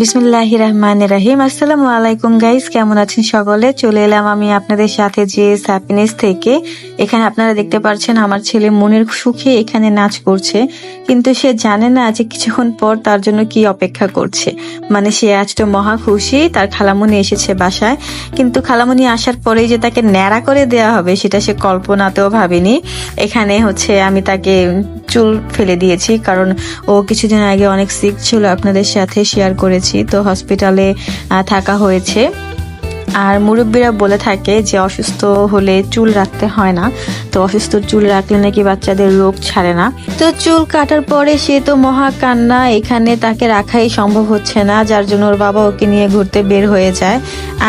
বিসমুল্লাহ রহমান রাহিম। আসসালামু আলাইকুম গাইস কেমন আছেন সকলে? চলে এলাম আমি আপনাদের সাথে যে হ্যাপিনেস থেকে। এখানে আপনারা দেখতে পাচ্ছেন আমার ছেলে মনের সুখে এখানে নাচ করছে, কিন্তু সে জানে না যে কিছুক্ষণ পর তার জন্য কি অপেক্ষা করছে। মানে সে আজ তো মহা খুশি, তার খালামণি এসেছে বাসায়, কিন্তু খালামণি আসার পরেই যে তাকে ন্যাড়া করে দেওয়া হবে, সেটা সে কল্পনাতেও ভাবেনি। এখানে হচ্ছে আমি তাকে চুল ফেলে দিয়েছি, কারণ ও কিছুদিন আগে অনেক সিক ছিল, আপনাদের সাথে শেয়ার করেছি, তো হসপিটালে থাকা হয়েছে। আর মুরব্বীরা বলে থাকে যে অসুস্থ হলে চুল রাখতে হয় না। তো অসুস্থ চুল রাখলে নাকি বাচ্চাদের রোগ ছাড়ে না। তো চুল কাটার পরে সে তো মহা কান্না এখানে তাকে রাখাই সম্ভব হচ্ছে না যার জন্য ওর বাবা ওকে নিয়ে ঘুরতে বের হয়ে যায়।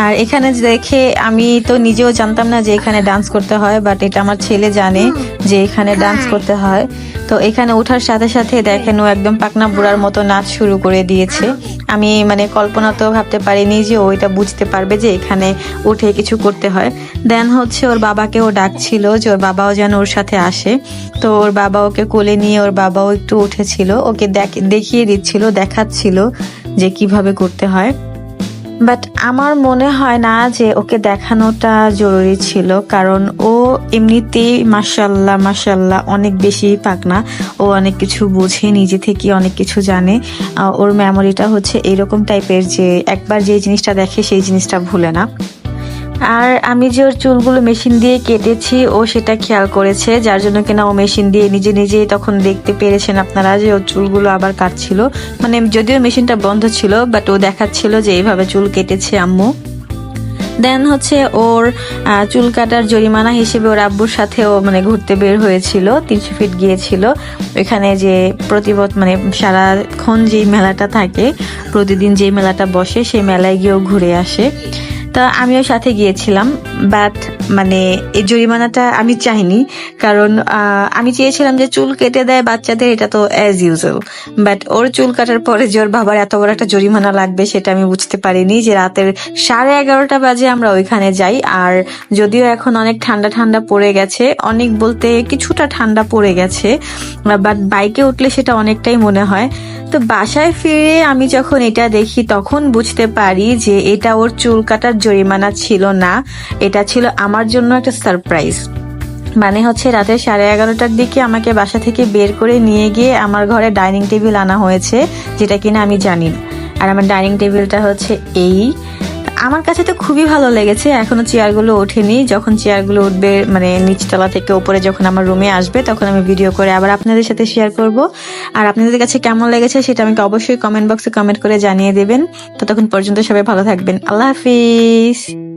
আর এখানে দেখে আমি তো নিজেও জানতাম না যে এখানে ডান্স করতে হয় বাট এটা আমার ছেলে জানে যে এখানে ডান্স করতে হয়। তো এখানে ওঠার সাথে সাথে দেখেন ও একদম পাকনা বুড়ার মতো নাচ শুরু করে দিয়েছে। আমি মানে কল্পনা তো ভাবতে পারিনি যে ও এটা বুঝতে পারবে যে এখানে উঠে কিছু করতে হয়। দেন হচ্ছে ওর বাবাকেও ডাকছিল যে ওর বাবাও যেন ওর সাথে আসে। তো ওর বাবা ওকে কোলে নিয়ে ওর বাবাও একটু উঠেছিল। ওকে দেখ- দেখিয়ে দিচ্ছিল, দেখাচ্ছিল যে কীভাবে করতে হয়। বাট আমার মনে হয় না যে ওকে দেখানোটা জরুরি ছিল। কারণ ও এমনিতেই মাসাল্লাহ মাসাল্লাহ অনেক বেশি পাকনা। ও অনেক কিছু বুঝে, নিজে থেকে অনেক কিছু জানে। ওর মেমোরিটা হচ্ছে এরকম টাইপের যে একবার যে জিনিসটা দেখে সেই জিনিসটা ভুলে না। আর আমি যে ওর চুলগুলো মেশিন দিয়ে কেটেছি, ও সেটা খেয়াল করেছে, যার জন্য কিনা ও মেশিন দিয়ে নিজে নিজেই তখন দেখতে পেরেছেন আপনারা যে ওর চুলগুলো আবার কাটছিল। মানে যদিও মেশিনটা বন্ধ ছিল বাট ও দেখাচ্ছিল যে এইভাবে চুল কেটেছে আম্মু। দেন হচ্ছে ওর চুল কাটার জরিমানা হিসেবে ওর আব্বুর সাথেও মানে ঘুরতে বের হয়েছিল, তিনশো ফিট গিয়েছিল। ওইখানে যে প্রতিবত মানে সারাক্ষণ যেই মেলাটা থাকে, প্রতিদিন যে মেলাটা বসে, সেই মেলায় গিয়েও ঘুরে আসে। তা আমিও সাথে গিয়েছিলাম বাট মানে এই জরিমানাটা আমি চাইনি, কারণ আমি চেয়েছিলাম যে চুল কেটে দেয় বাচ্চাদের, এটা তো অ্যাজ ইউজুয়াল বাট ওর চুল কাটার পরে যে ওর বাবার এত বড় একটা জরিমানা লাগবে সেটা আমি বুঝতে পারিনি যে রাতের সাড়ে এগারোটা বাজে আমরা ওইখানে যাই, আর যদিও এখন অনেক ঠান্ডা ঠান্ডা পড়ে গেছে, অনেক বলতে কিছুটা ঠান্ডা পড়ে গেছে বাট বাইকে উঠলে সেটা অনেকটাই মনে হয় তো বাসায় ফিরে আমি যখন এটা দেখি, তখন বুঝতে পারি যে এটা ওর চুল কাটার জরিমানা ছিল না। এটা ছিল আমার জন্য একটা সারপ্রাইজ মানে হচ্ছে রাতে সাড়ে এগারোটার দিকে আমাকে বাসা থেকে বের করে নিয়ে গিয়ে আমার ঘরে ডাইনিং টেবিল আনা হয়েছে, যেটা কিনা আমি জানি আর আমার ডাইনিং টেবিলটা হচ্ছে এই। আমার কাছে তো খুবই ভালো লেগেছে। এখনও চেয়ারগুলো ওঠেনি। যখন চেয়ারগুলো উঠবে মানে নিচতলা থেকে উপরে যখন আমার রুমে আসবে, তখন আমি ভিডিও করে আবার আপনাদের সাথে শেয়ার করব। আর আপনাদের কাছে কেমন লেগেছে সেটা আমাকে অবশ্যই কমেন্ট বক্সে কমেন্ট করে জানিয়ে দেবেন। ততক্ষণ পর্যন্ত সবাই ভালো থাকবেন। আল্লাহ হাফিজ।